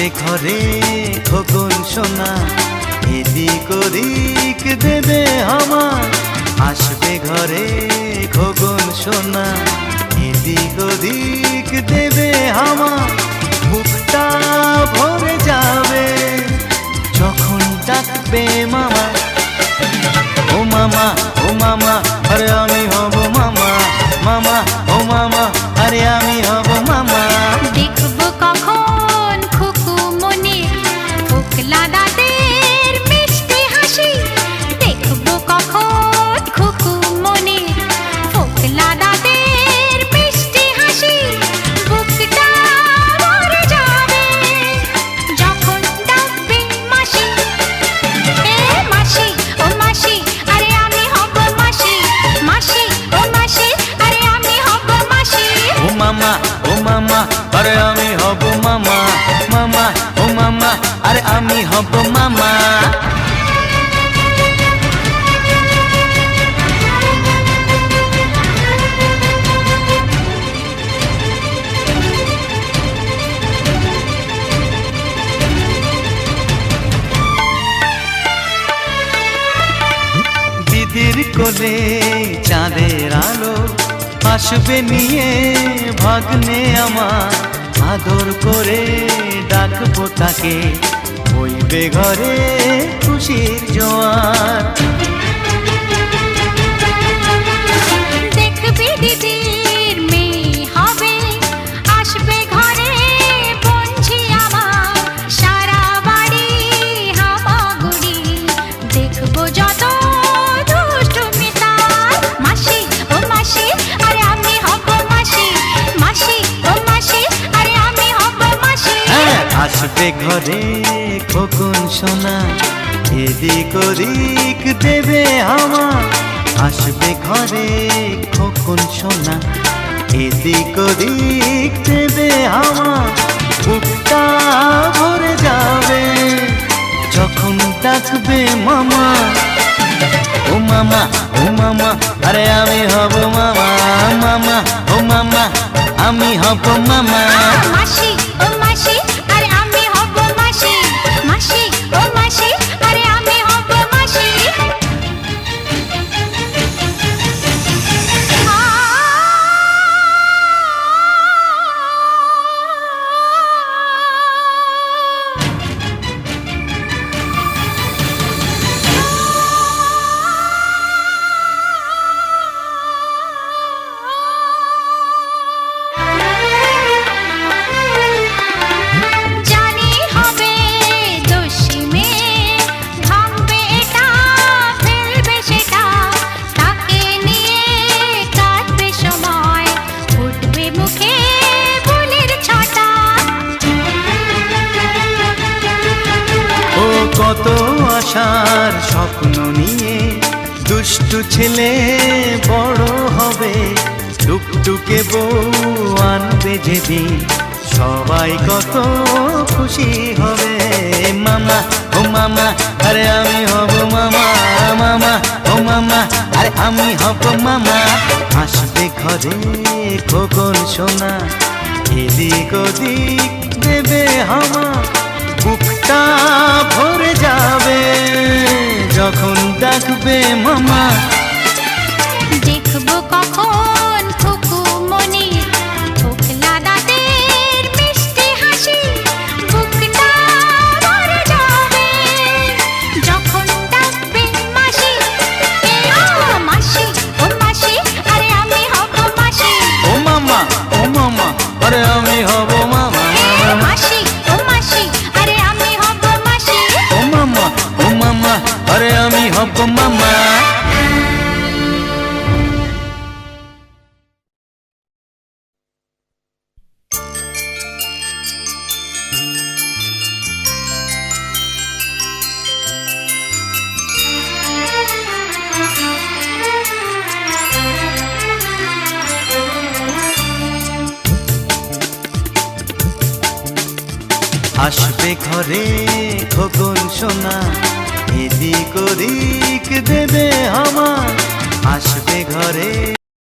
আসবে ঘরে খোকন সোনা, এদিক ওদিক দেবে আমার। আসবে ঘরে খোকন সোনা, এদিক ওদিক দেবে আমার। বুকটা ভরে যাবে, যখন ডাকবে কোলে চাঁদের আলো আসবে নিয়ে ভাগ্নে আমার আদর করে ডাকবো তাকে বইবে ঘরে খুশির জোয়ার। আসবে ঘরে খোকন সোনা, এদিক ওদিক দেবে আমার আসবে ঘরে খোকন সোনা, এদিক ওদিক দেবে আমার বুকটা ভরে যাবে, যখন ডাকবে মামা। ও মামা ও মামা, আরে আমি হব মামা মামা, ও মামা, আমি হব মামা। কত আশার স্বপ্ন নিয়ে দুষ্টু ছেলে বড় হবে। টুকটুকে বউ আনবে যেদিন, সবাই কত খুশি হবে। মামা, ও মামা, আরে আমি হব মামা মামা, ও মামা, আরে আমি হব মামা। আসবে ঘরে খোকন সোনা, এদিক ওদিক দেবে হামা বুকটা যখন ডাকবে হব মামা আসবে ঘরে খোকন সোনা। এদিক ওদিক দেবে আমার আসবে ঘরে।